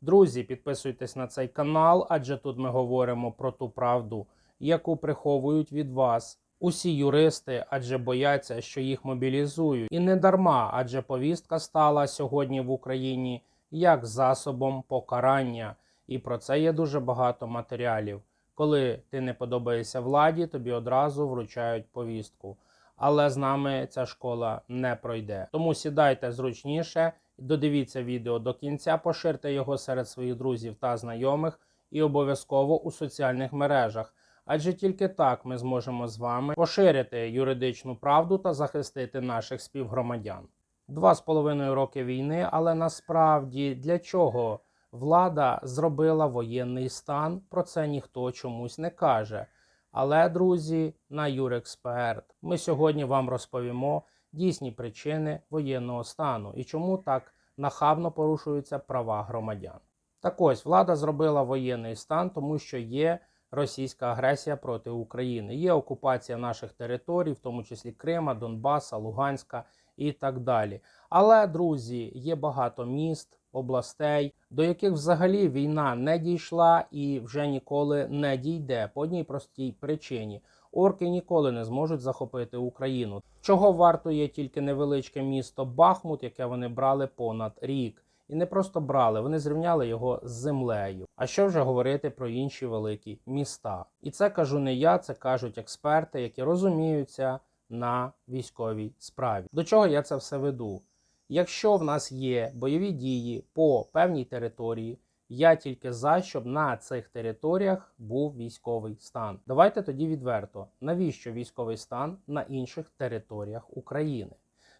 Друзі, підписуйтесь на цей канал, адже тут ми говоримо про ту правду, яку приховують від вас. Усі юристи, адже бояться, що їх мобілізують, і не дарма, адже повістка стала сьогодні в Україні як засобом покарання, і про це є дуже багато матеріалів. Коли ти не подобаєшся владі, тобі одразу вручають повістку. Але з нами ця школа не пройде. Тому сідайте зручніше, додивіться відео до кінця, поширте його серед своїх друзів та знайомих і обов'язково у соціальних мережах. Адже тільки так ми зможемо з вами поширити юридичну правду та захистити наших співгромадян. Два з половиною роки війни, але насправді для чого влада зробила воєнний стан? Про це ніхто чомусь не каже. Але, друзі, на Юрексперт ми сьогодні вам розповімо дійсні причини воєнного стану і чому так нахабно порушуються права громадян. Так ось влада зробила воєнний стан, тому що є російська агресія проти України. Є окупація наших територій, в тому числі Крима, Донбаса, Луганська і так далі. Але, друзі, є багато міст, областей, до яких взагалі війна не дійшла і вже ніколи не дійде по одній простій причині. Орки ніколи не зможуть захопити Україну. Чого вартує тільки невеличке місто Бахмут, яке вони брали понад рік. І не просто брали, вони зрівняли його з землею. А що вже говорити про інші великі міста? І це кажу не я, це кажуть експерти, які розуміються на військовій справі. До чого я це все веду? Якщо в нас є бойові дії по певній території, я тільки за, щоб на цих територіях був військовий стан. Давайте тоді відверто, навіщо військовий стан на інших територіях України?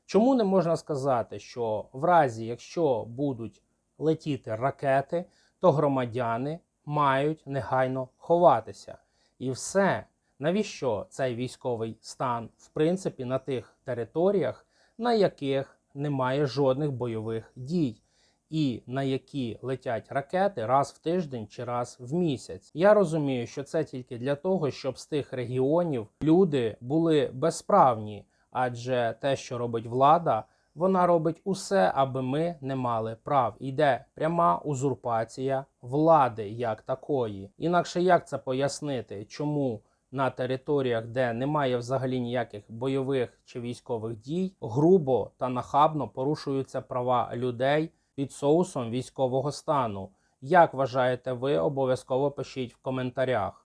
Чому не можна сказати, що в разі, якщо будуть летіти ракети, то громадяни мають негайно ховатися? І все. Навіщо цей військовий стан, в принципі, на тих територіях, на яких немає жодних бойових дій, і на які летять ракети раз в тиждень чи раз в місяць? Я розумію, що це тільки для того, щоб з тих регіонів люди були безправні, адже те, що робить влада, вона робить усе, аби ми не мали прав. Йде пряма узурпація влади як такої. Інакше як це пояснити, чому на територіях, де немає взагалі ніяких бойових чи військових дій, грубо та нахабно порушуються права людей під соусом військового стану? Як вважаєте ви, обов'язково пишіть в коментарях.